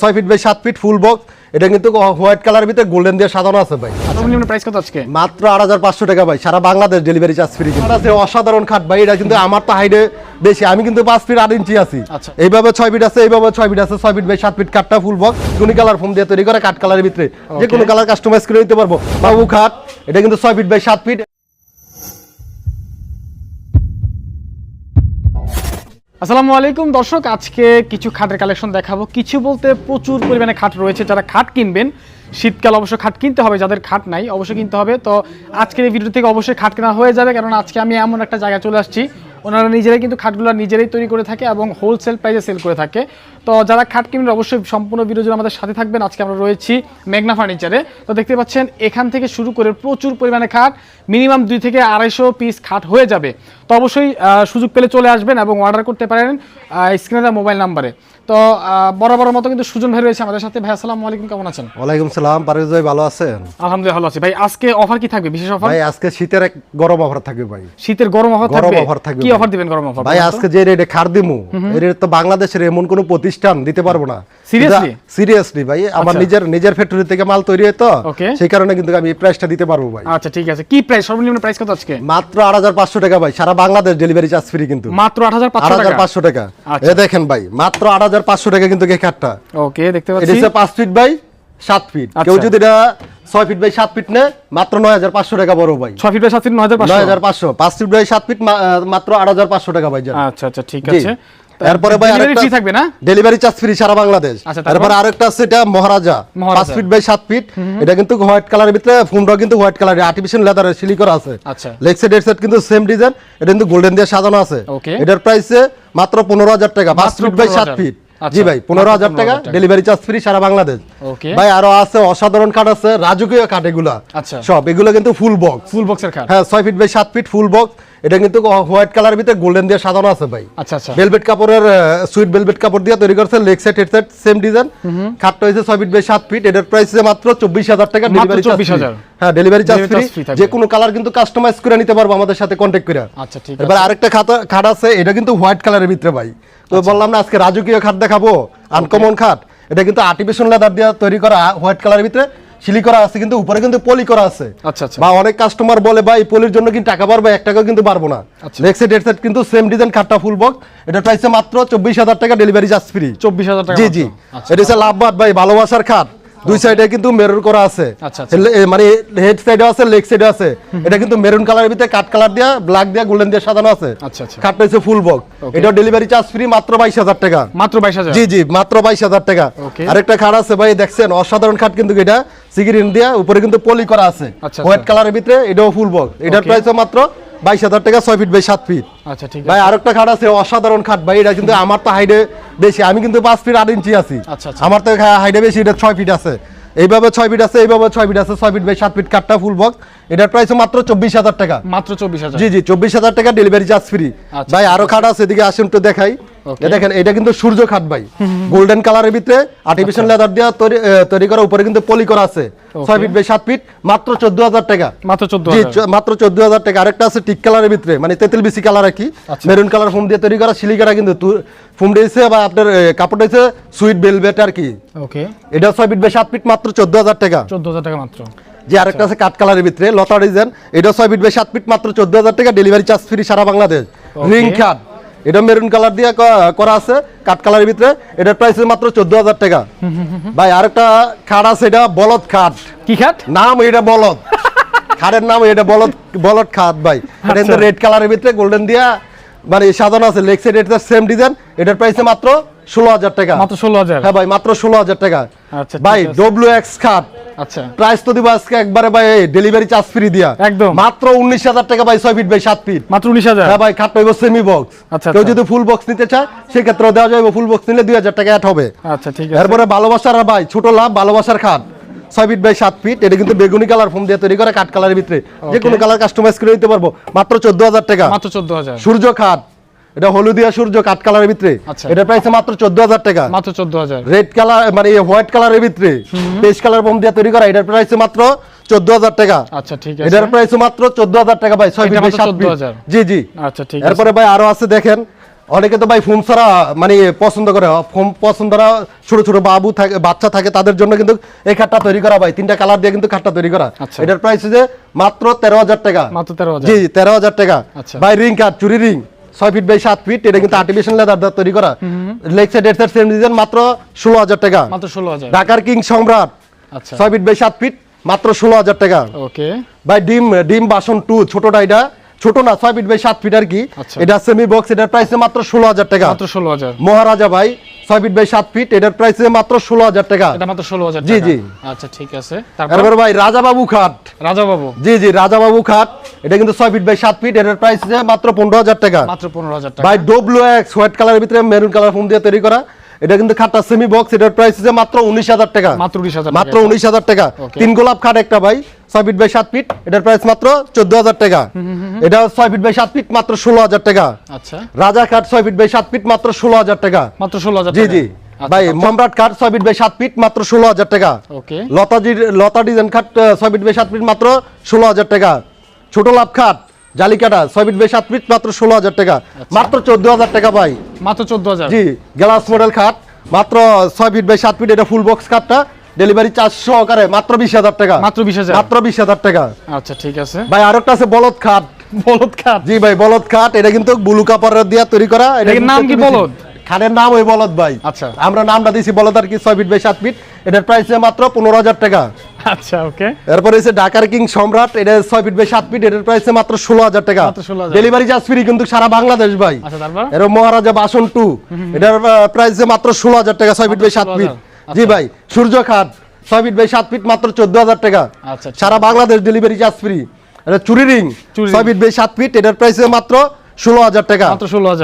ছয় feet by সাত feet full box এটা কিন্তু হোয়াইট কালার ভিতরে গোল্ডেন দিয়ে সাজানো আছে ভাই। সর্বনিম্ন প্রাইস কত আজকে? মাত্র আট হাজার পাঁচশো টাকা ভাই। সারা বাংলাদেশ ডেলিভারি চার্জ ফ্রি আছে অসাধারণ খাট ভাই এটা কিন্তু আমার তো হাইডে বেশি। আমি কিন্তু পাঁচ ফিট আট ইঞ্চি আছি। আচ্ছা। এইভাবে ছয় ফিট আছে এইভাবে ছয় ফিট আছে। ছয় ফিট বাই সাত ফিট কাঠটা ফুল বক্স টুনি কালার ফোম দিয়ে তৈরি করে কাঠ কালারের ভিতরে। যে কোনো কালার কাস্টমাইজ করে দিতে পারব। বাবু খাট এটা কিন্তু ছয় ফিট বাই সাত ফিট আসসালামু আলাইকুম। দর্শক, আজকে কিছু খাটের কালেকশন দেখাবো। কিছু বলতে প্রচুর পরিমাণে খাট রয়েছে। যারা খাট কিনবেন, শীতকাল অবশ্য খাট কিনতে হবে। যাদের খাট নাই, অবশ্যই কিনতে হবে। তো আজকের এই ভিডিও থেকে অবশ্যই খাট কেনা হয়ে যাবে। কারণ আজকে আমি এমন একটা জায়গায় চলে আসছি ওনারা নিজেরাই কিন্তু খাটগুলো নিজেরাই তৈরি করে থাকে এবং হোলসেল প্রাইসে সেল করে থাকে। তো যারা খাট কিনবেন, অবশ্যই সম্পূর্ণ ভিডিও আমাদের সাথে থাকবেন। আজকে আমরা রয়েছি মেঘনা ফার্নিচারে তো দেখতে পাচ্ছেন, এখান থেকে শুরু করে প্রচুর পরিমাণে খাট মিনিমাম দুই থেকে আড়াইশো পিস খাট হয়ে যাবে। তো অবশ্যই সুযোগ পেলে চলে আসবেন এবং অর্ডার করতে পারেন স্ক্রিনে মোবাইল নাম্বারে তো আহ, বরাবর মতো কিন্তু সুজন ভাই রয়েছে আমাদের সাথে। ভাই আসসালামু আলাইকুম কেমন আছেন? ওয়ালাইকুম সালাম। পারভেজ ভাই ভালো আছেন? আলহামদুলিল্লাহ ভালো আছি। ভাই আজকে অফার কি থাকবে? বিশেষ অফার? ভাই আজকে শীতের এক গরম অফার থাকবে ভাই। শীতের গরম অফার থাকবে? গরম offer থাকবে কি অফার দিবেন গরম অফার ভাই আজকে যে রেটে খার দিমু এই রেট তো বাংলাদেশের এমন কোনো প্রতিষ্ঠান দিতে পারব না। Seriously? সিরিয়াসলি ভাই আমার আচ্ছা। নিজের নিজের ফ্যাক্টরি থেকে মাল তৈরি হয় তো সেই কারণে কিন্তু আমি এই প্রাইসটা দিতে পারব ভাই। আচ্ছা ঠিক আছে। কি প্রাইস সর্বনিম্ন প্রাইস কত আজকে? মাত্র আট হাজার পাঁচশো টাকা ভাই সারা বাংলাদেশ ডেলিভারি চার্জ ফ্রি কিন্তু। মাত্র আট হাজার আট পাঁচশো হাজার টাকা পাঁচশো টাকা? আচ্ছা। এ দেখেন ভাই মাত্র আট হাজার পাঁচশো টাকা কিন্তু এই খাটটা ওকে দেখতে এটা পাচ্ছি হচ্ছে পাঁচ ফিট বাই সাত ফিট আচ্ছা। কেউ যদি এটা ছয় ফিট বাই সাত ফিট নেয় মাত্র নয় হাজার পাঁচশো টাকা বড় ভাই। ছয় ফিট বাই সাত ফিট নয় হাজার নয় পাঁচশো। পাঁচ ফিট বাই সাত ফিট মাত্র আট হাজার পাঁচশো টাকা ভাই আচ্ছা আচ্ছা ঠিক আছে। এরপরে ভাই আরেকটা- থাকবে না? ডেলিভারি চার্জ ফ্রি সারা বাংলাদেশ। আচ্ছা, আরেকটা আছে এটা মহারাজা। মহারাজা। পাঁচ ফিট বাই সাত ফিট এটা কিন্তু হোয়াইট কালারের ভিতরে ফুমটা কিন্তু হোয়াইট কালার আর্টিফিশিয়াল লেদারের সিলি করা আছে। আচ্ছা। লেগ সেট কিন্তু সেম ডিজাইন এটা কিন্তু গোল্ডেন দিয়ে সাজানো আছে। এটার প্রাইসে মাত্র পনেরো হাজার টাকা। পাঁচ ফিট বাই সাত ফিট জি ভাই পনেরো হাজার টাকা ডেলিভারি চার্জ ফ্রি সারা বাংলাদেশ। ভাই আরও আছে অসাধারণ কাঠ আছে রাজকীয় কাঠ এগুলা। আচ্ছা। সব এগুলো কিন্তু ফুল বক্স ফুল বক্সের কাঠ হ্যাঁ ছয় ফিট বাই সাত ফিট ফুল বক্স এটা কিন্তু হোয়াইট কালার ভিতরে গোল্ডেন দিয়ে সাজানো আছে ভাই। আচ্ছা আচ্ছা। ভেলভেট কাপড়ের সুইট ভেলভেট কাপড় দিয়ে তৈরি করছে leg set head set same design খাটটা হয়েছে ছয় ফিট বাই সাত ফিট এটার প্রাইস মাত্র চব্বিশ হাজার টাকা ডেলিভারি চার্জ 24,000 হ্যাঁ ডেলিভারি চার্জ ফ্রি যে কোনো কালার কিন্তু কাস্টমাইজ করে নিতে পারব আমাদের সাথে কন্ট্যাক্ট করে। আচ্ছা ঠিক এবার আরেকটা খাতা খাট আছে এটা কিন্তু হোয়াইট কালারের ভিতরে ভাই। তো আচ্ছা। বললাম না আজকে রাজকীয় খাট দেখাবো আনকমন খাট। এটা কিন্তু আর্টিফিশিয়াল লেদার দিয়ে তৈরি করা হোয়াইট কালারের ভিতরে। সিলি করা আছে কিন্তু উপরে কিন্তু পলি করা আছে। আচ্ছা আচ্ছা। বা অনেক কাস্টমার বলে ভাই পলির জন্য কিন্তু টাকা বাড়বে? এক টাকাও কিন্তু পারব না। আচ্ছা। লেক্সেট হেডসেট কিন্তু সেম ডিজাইন খাটটা ফুল বক্স এটা প্রাইসে মাত্র চব্বিশ হাজার টাকা ডেলিভারি চার্জ ফ্রি চব্বিশ হাজার টাকা জি জি। আচ্ছা। এটা হচ্ছে লাভবাদ ভাই ভালোবাসার খাট। দুই সাইডে কিন্তু মেরুন করা আছে। আচ্ছা, আচ্ছা। মানে হেড সাইডে আছে লেগ সাইডে আছে। এটা কিন্তু মেরুন কালারের ভিতরে কাট কালার দিয়া ব্ল্যাক দিয়া গোল্ডেন দিয়ে সাজানো আছে। আচ্ছা, আচ্ছা। হচ্ছে ফুল Okay. এটা ডেলিভারি চার্জ ফ্রি মাত্র বাইশ হাজার টাকা। মাত্র বাইশ হাজার? জি জি মাত্র বাইশ হাজার টাকা। আরেকটা খাট আছে ভাই দেখছেন অসাধারণ খাট কিন্তু এটা। সিগিরিন দিয়া উপরে কিন্তু পলি করা আছে। আচ্ছা, হোয়াইট কালারের ভিতরে এটাও ফুল বক্স এটার প্রাইস মাত্র বাইশ হাজার টাকা ছয় ফিট বাই সাত ফিট। আচ্ছা ঠিক ভাই আরেকটা খাট আছে অসাধারণ খাট। ভাই এটা কিন্তু আমার তো হাইডে বেশি আমি কিন্তু পাঁচ ফিট আট ইঞ্চি আছি। আচ্ছা, আচ্ছা। আমার তো হাইডে বেশি এটা ছয় ফিট আছে। এইভাবে ছয় ফিট আছে এইভাবে ছয় ফিট আছে ছয় ফিট বাই সাত ফিট কাঠটা ফুল বক্স এটার প্রাইস মাত্র চব্বিশ হাজার টাকা। মাত্র চব্বিশ হাজার। জি জি চব্বিশ হাজার টাকা ডেলিভারি চার্জ ফ্রি ভাই আরও খাট আছে এদিকে আসুন তো দেখাই। দেখেন এটা কিন্তু সূর্য খাট ভাই। গোল্ডেন কালারের ভিতরে আর্টিফিশিয়াল লেদার দিয়ে তৈরি করা উপরে কিন্তু পলি করা আছে। ছয় ফিট বাই সাত ফিট মাত্র চোদ্দ হাজার টাকা। মাত্র চোদ্দ মাত্র চোদ্দ হাজার টাকা। আরেকটা আছে টিক কালারের ভিতরে মানে তেঁতুল বিসি কালার আর কি। মেরুন কালার ফোম দিয়ে তৈরি করা কিন্তু ফোম দিয়েছে বা আপনার এ, কাপড় দিয়েছে সুইট বেলভেট আর কি। ওকে এটা ছয় ফিট বাই সাত ফিট মাত্র চোদ্দ হাজার টাকা। চোদ্দ হাজার টাকা মাত্র। যে আরেকটা আছে কাঠ কালারের ভিতরে লতা ডিজাইন এটা ছয় ফিট বাই সাত ফিট মাত্র চোদ্দ হাজার টাকা ডেলিভারি চার্জ ফ্রি সারা বাংলাদেশ। রিং খাট এটা মেরুন কালার দিয়ে করা আছে কাঠ কালারের ভিতরে। এটার প্রাইস মাত্র চোদ্দ হাজার টাকা। ভাই আরেকটা খাট আছে এটা বলদ খাট। কি খাট? নাম এটা বলদ। খাটের নাম এটা বলদ বলদ খাট ভাই। এটা আচ্ছা। রেড কালারের ভিতরে গোল্ডেন দিয়া মানে সাজানো আছে। লেগ সাইড এটা সেম ডিজাইন এটার প্রাইস মাত্র ষোলো হাজার টাকা। মাত্র ষোলো হাজার? হ্যাঁ ভাই মাত্র ষোলো হাজার টাকা। আচ্ছা, ভাই ডব্লিউ এক্স খাট আচ্ছা। প্রাইস তো দিব আজকে একবারে ভাই ডেলিভারি চার্জ ফ্রি দিয়া। একদম। মাত্র উনিশ হাজার টাকা ভাই ছয় ফিট বাই সাত ফিট মাত্র উনিশ হাজার? হ্যাঁ ভাই খাট পাইব সেমি বক্স আচ্ছা, কেউ আচ্ছা। যদি ফুল বক্স নিতে চায় সেক্ষেত্রেও দেওয়া যাবে ফুল বক্স নিলে দুই হাজার টাকা অ্যাড হবে। আচ্ছা ঠিক আছে। এরপরে ভালোবাসার ভাই ছোট লাভ ভালোবাসার খাট। ছয় ফিট বাই সাত ফিট এটা কিন্তু বেগুনি কালার ফোম দিয়ে তৈরি করে কাঠ কালারের ভিতরে। যে কোনো কালার কাস্টমাইজ করে দিতে পারব। মাত্র চোদ্দ হাজার টাকা। মাত্র চোদ্দ হাজার। সূর্য খাট। এটা হলুদিয়া সূর্য কাঠ কালারের ভিতরে। আচ্ছা। এটা প্রাইস মাত্র চোদ্দ হাজার টাকা। মাত্র চোদ্দ হাজার। রেড কালার মানে হোয়াইট কালারের ভিতরে। পেস্ট কালার বোম দিয়ে তৈরি করা এটার প্রাইস মাত্র চোদ্দ হাজার টাকা। আচ্ছা ঠিক আছে। এটার প্রাইস মাত্র চোদ্দ হাজার টাকা ভাই ছয় এটা ফিট বাই মাত্র সাত 14,000 জি জি। আচ্ছা ঠিক আছে। এরপরে ভাই আরও আছে দেখেন। অনেকে তো ভাই ফোম ছাড়া মানে পছন্দ করে। ফোম পছন্দরা ছোট ছোট বাবু থাকে বাচ্চা থাকে তাদের জন্য কিন্তু এই খাটটা তৈরি করা ভাই। তিনটা কালার দিয়ে কিন্তু খাটটা তৈরি করা। আচ্ছা। এটার প্রাইস হচ্ছে মাত্র তেরো হাজার টাকা। মাত্র তেরো জি তেরো হাজার টাকা। আচ্ছা। ভাই রিং কাট চুরি রিং ছয় ফিট বাই সাত ফিট এটা কিন্তু আর্টিফিশিয়াল লেদার দ্বারা তৈরি করা। লেগ সাইড এর সেম ডিজাইন মাত্র ষোলো হাজার টাকা। মাত্র ষোলো হাজার। ঢাকার কিং সম্রাট। আচ্ছা। ছয় ফিট বাই সাত ফিট মাত্র ষোলো হাজার টাকা। ওকে ভাই ডিম ডিম বাসন টু ছোটটা এটা। ছোট না ছয় ফিট বাই সাত ফিট আর কি। আচ্ছা। এটা সেমি বক্স এটার প্রাইস মাত্র ষোলো হাজার টাকা। মাত্র ষোলো হাজার। মহারাজা ভাই ছয় ফিট বাই সাত ফিট এটার প্রাইস মাত্র ষোলো হাজার টাকা। এটা মাত্র ষোলো হাজার জি, জি। আচ্ছা ঠিক আছে। তারপর? তারপর ভাই রাজাবাবু খাট। রাজা বাবু? জি জি রাজাবাবু খাট। এটা কিন্তু ছয় ফিট বাই সাত ফিট এটার প্রাইস মাত্র পনেরো হাজার টাকা। মাত্র পনেরো হাজার টাকা। ভাই এক্স হোয়াইট কালারের ভিতরে মেরুন কালার ফোম দিয়ে তৈরি করা। এটা কিন্তু খাটটা সেমি বক্স এটার প্রাইস মাত্র উনিশ হাজার টাকা। মাত্র উনিশ হাজার মাত্র উনিশ হাজার টাকা। তিন গোলাপ খাট একটা ভাই। ছয় ফিট বাই সাত ফিট এটার প্রাইস মাত্র চোদ্দ হাজার টাকা। এটা ছয় ফিট বাই সাত ফিট মাত্র ষোলো হাজার টাকা। আচ্ছা। রাজা খাট ছয় ফিট বাই সাত ফিট মাত্র ষোলো হাজার টাকা। মাত্র ষোলো হাজার জি। জি। আচ্ছা, ভাই আচ্ছা। সম্রাট খাট ছয় ফিট বাই সাত ফিট মাত্র ষোলো হাজার টাকা। লতাজির লতা ডিজাইন খাট ছয় ফিট বাই সাত ফিট মাত্র ষোলো হাজার টাকা। ছোট লাভ খাট জালিকাটা ছয় ফিট বাই সাত ফিট মাত্র ষোলো হাজার টাকা। আচ্ছা। মাত্র চোদ্দ হাজার টাকা ভাই। মাত্র চোদ্দ হাজার। জি গ্লাস মডেল খাট মাত্র ছয় ফিট বাই সাত ফিট এটা ফুল বক্স খাটটা ডেলিভারি চার্জ সহকারে মাত্র বিশ হাজার টাকা। মাত্র বিশ হাজার? মাত্র বিশ হাজার টাকা। আচ্ছা ঠিক আছে। ভাই আরেকটা আছে বলদ খাট। বলদ খাট? জি ভাই বলদ খাট। এটা কিন্তু ব্লু কাপড়ের দিয়ে তৈরি করা। এটা নাম কি বলদ? নাম ওই বলদ ভাই। আচ্ছা। আমরা নামটা দিয়েছি বলদ আর কি ছয় ফিট বাই সাত ফিট। এটার প্রাইস মাত্র পনেরো হাজার টাকা। আচ্ছা ওকে। এরপরে হচ্ছে ঢাকার কিং সম্রাট। এটা ছয় ফিট বাই সাত ফিট। এটার প্রাইস মাত্র ষোলো হাজার টাকা। ডেলিভারি চার্জ ফ্রি কিন্তু সারা বাংলাদেশ ভাই। আচ্ছা এর মহারাজা বাসন টু এটার প্রাইস মাত্র ষোলো হাজার টাকা ছয় ফিট বাই সাত ফিট। 16,000 জি ভাই সূর্য খাট ছয় ফিট বাই সাত ফিট মাত্র চোদ্দ হাজার টাকা। আচ্ছা, সারা বাংলাদেশ ডেলিভারি চার্জ ফ্রি এটা চুরি রিং ছয় ফিট বাই সাত ফিট এটার প্রাইস মাত্র ষোলো হাজার টাকা।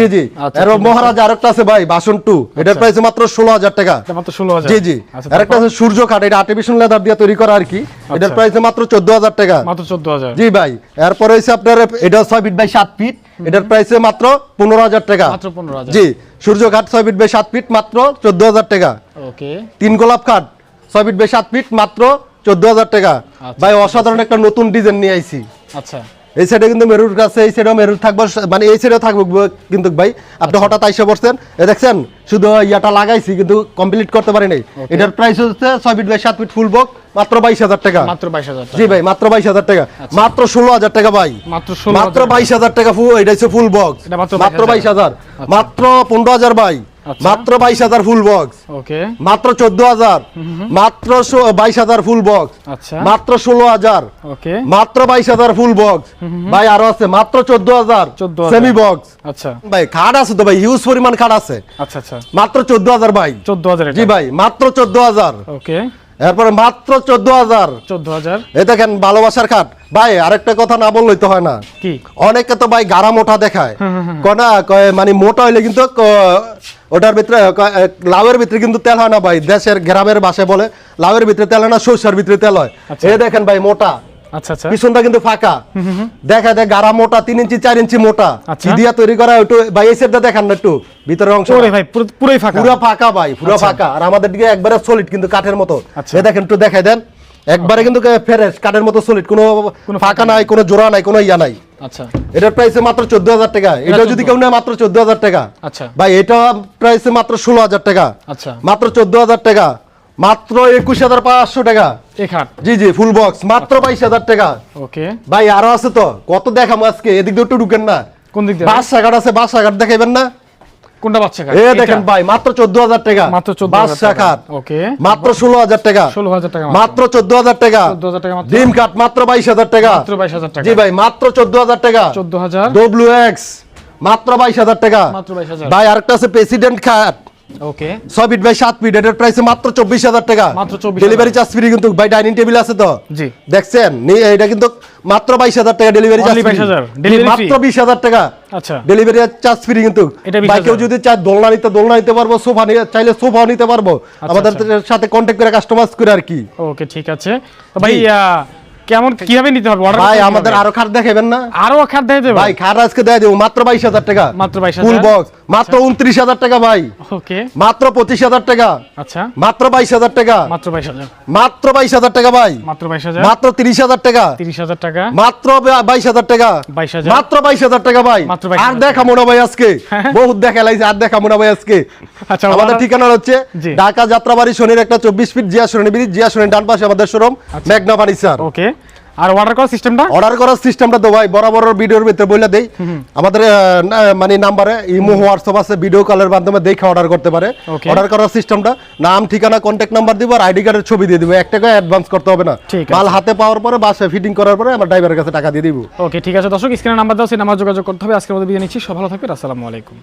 জি জি। আচ্ছা, এর মহারাজা আরেকটা আছে ভাই বাসন টু। এটার প্রাইস মাত্র ষোলো হাজার টাকা। এটা মাত্র জি জি। আচ্ছা আরেকটা আছে সূর্য খাট এটা আর্টিফিশিয়াল লেদার দিয়ে তৈরি করা আর কি। এটার আচ্ছা। প্রাইস মাত্র চোদ্দ হাজার টাকা। মাত্র চোদ্দ হাজার। জি ভাই এরপরে হচ্ছে আপনার এটা ছয় ফিট বাই সাত ফিট। এটার প্রাইসে মাত্র পনেরো হাজার টাকা। জি সূর্য ঘাট ছয় ফিট বাই সাত ফিট মাত্র চোদ্দ হাজার টাকা। ওকে। তিন গোলাপ খাট ছয় ফিট বাই সাত ফিট মাত্র চোদ্দ হাজার টাকা। আচ্ছা, ভাই অসাধারণ একটা নতুন ডিজাইন নিয়ে আইসি আচ্ছা। এই সাইডে কিন্তু মেরুর কাছে এই সাইডেও মেরুর থাকব মানে এই সাইডেও থাকব কিন্তু ভাই আপনি আচ্ছা। হঠাৎ আইসা পড়ছেন এ দেখছেন শুধু ইয়াটা লাগাইছি কিন্তু কমপ্লিট করতে পারি নাই। এটার প্রাইস হচ্ছে ছয় ফিট বাই সাত ফিট ফুল বক মাত্র বাইশ হাজার টাকা। মাত্র বাইশ হাজার জি ভাই মাত্র বাইশ হাজার টাকা। মাত্র ষোলো হাজার টাকা ভাই। মাত্র মাত্র বাইশ হাজার টাকা ফুল এটা হচ্ছে ফুল বক্স এটা মাত্র মাত্র 22,000 বাইশ হাজার। মাত্র পনেরো হাজার ভাই। আচ্ছা। মাত্র বাইশ হাজার ফুল বক্স ওকে। মাত্র চোদ্দ হাজার। মাত্র বাইশ হাজার ফুল বক্স আচ্ছা। মাত্র ষোলো হাজার। ওকে। মাত্র বাইশ হাজার ফুল বক্স ভাই আরও আছে। মাত্র চোদ্দ হাজার সেমি বক্স আচ্ছা। ভাই খাট আছে তো ভাই হিউজ পরিমাণ খাট আছে। আচ্ছা আচ্ছা। মাত্র চোদ্দ হাজার ভাই। চোদ্দ হাজার জি ভাই মাত্র চোদ্দ হাজার। ওকে। এরপরে মাত্র চোদ্দ হাজার। চোদ্দ হাজার। এ দেখেন ভালোবাসার খাট ভাই আরেকটা কথা না বললেই তো হয় না। কি? অনেকে তো ভাই গাড়া মোটা দেখায়। কনা মানে মোটা হইলে কিন্তু ওটার ভিতরে লাউয়ের ভিতরে কিন্তু তেল হয় না ভাই দেশের গ্রামের ভাষায় বলে লাউয়ের ভিতরে তেল হয় না সরষের ভিতরে তেল হয়। আচ্ছা। এ দেখেন ভাই মোটা। আচ্ছা আচ্ছা। পিছনটা কিন্তু ফাঁকা। দেখা যায় গাড়া মোটা তিন ইঞ্চি চার ইঞ্চি মোটা। তৈরি করা একটু ভাই এই সেটটা দেখান না একটু ভিতরের অংশ ভাই পুরো- ফাঁকা। পুরো ফাঁকা ভাই পুরো ফাঁকা। আর আমাদের দিকে একবারে সলিড কিন্তু কাঠের মতো। এ দেখেন একটু দেখাই দেন। একবারে কিন্তু ফ্রেশ কাঠের মতো সলিড কোনো ফাঁকা নাই কোনো জোড়া নাই কোনো ইয়া নাই। আচ্ছা। এটার প্রাইস মাত্র চোদ্দ হাজার টাকা। এটা যদি কেউ নেয় মাত্র চোদ্দ হাজার টাকা। আচ্ছা। ভাই এটা প্রাইস মাত্র ষোলো হাজার টাকা। আচ্ছা। মাত্র চোদ্দ হাজার টাকা। মাত্র একুশ হাজার পাঁচশো টাকা। এ খাট। জি জি ফুল বক্স মাত্র বাইশ হাজার টাকা। ওকে। ভাই আরও আছে তো। কত দেখাম আজকে? এদিক দিয়ে একটু ঢুকেন না। কোন দিক দিয়ে? বাসা ঘাট আছে বাসা ঘাট দেখাইবেন না? কোনটা বাচ্চা এ দেখেন ভাই মাত্র টাকা। মাত্র 14,000 টাকা। ওকে। মাত্র টাকা। ষোলো হাজার টাকা মাত্র। চোদ্দ হাজার টাকা। 14,000 টাকা মাত্র। ডিম মাত্র টাকা। মাত্র বাইশ হাজার টাকা। জি ভাই মাত্র চোদ্দ হাজার টাকা। চোদ্দ হাজার। ডব্লিউ এক্স মাত্র বাইশ হাজার টাকা। মাত্র ভাই আরেকটা আছে প্রেসিডেন্ট খাট। ওকে ছয় ফিট বাই সাত ফিট এটার প্রাইস মাত্র চব্বিশ হাজার টাকা। মাত্র 24,000 ডেলিভারি চার্জ ফ্রি কিন্তু ভাই ডাইনিং টেবিল আছে তো। জি। দেখছেন? এটা কিন্তু মাত্র বাইশ হাজার টাকা ডেলিভারি চার্জ 22,000 delivery মাত্র free? বিশ হাজার টাকা। আচ্ছা। ডেলিভারি চার্জ ফ্রি কিন্তু। এটা 20,000 ভাই কেউ যদি চায় দোলনা নিতে দোলনা নিতে পারব সোফা নিয়ে চাইলে নিতে পারব। আমাদের সাথে কন্ট্যাক্ট করে কাস্টমাইজ করে আর কি। ওকে ঠিক আছে। তো ভাই কেমন কীভাবে নিতে হবে? অর্ডার ভাই আমাদের আরও খাট দেখাবেন না? আরও খাট দিয়ে দেবে ভাই খাট আজকে দেয় দেবো। মাত্র বাইশ হাজার টাকা। মাত্র 22,000 ফুল বক্স মাত্র উনত্রিশ হাজার টাকা ভাই। ওকে মাত্র পঁচিশ হাজার টাকা। আচ্ছা। মাত্র বাইশ হাজার টাকা। মাত্র বাইশ হাজার। মাত্র বাইশ হাজার টাকা ভাই। মাত্র বাইশ হাজার। মাত্র তিরিশ হাজার টাকা। তিরিশ হাজার টাকা। মাত্র বাইশ হাজার টাকা। 22,000 মাত্র বাইশ হাজার টাকা ভাই। মাত্র 22,000 আর দেখা মনে ভাই আজকে। হ্যাঁ। বহুত দেখা লাইছে আর দেখা মনে ভাই আজকে। আচ্ছা আমাদের ঠিকানা হচ্ছে ঢাকা যাত্রাবাড়ি শনির একটা চব্বিশ ফিট জিয়া শনি ব্রিজ জিয়া শনি ডান পাশে আমাদের শোরুম আচ্ছা। মেঘনা ফার্নিচার। ওকে আর অর্ডার করার সিস্টেমটা অর্ডার করার সিস্টেমটা তো ভাই বরাবর ভিডিওর ভিতরে বলে দেই। আমাদের মানে নাম্বারে ইমো হোয়াটসঅ্যাপ আছে ভিডিও কলের মাধ্যমে দেখে অর্ডার করতে পারে। অর্ডার করার সিস্টেমটা নাম ঠিকানা কন্ট্যাক্ট নাম্বার দিব আর আইডি কার্ডের ছবি দিয়ে দিব। এক টাকা অ্যাডভান্স করতে হবে না। মাল হাতে পাওয়ার পরে বাসায় ফিটিং করার পরে আমার ড্রাইভারের কাছে টাকা দিয়ে দিব। ওকে ঠিক আছে দর্শক স্ক্রিনে নাম্বার দাও সেই নাম্বার যোগাযোগ করতে হবে। আজকের মধ্যে বিদায় নিচ্ছি। সব ভালো থাকবে আসসালামু আলাইকুম।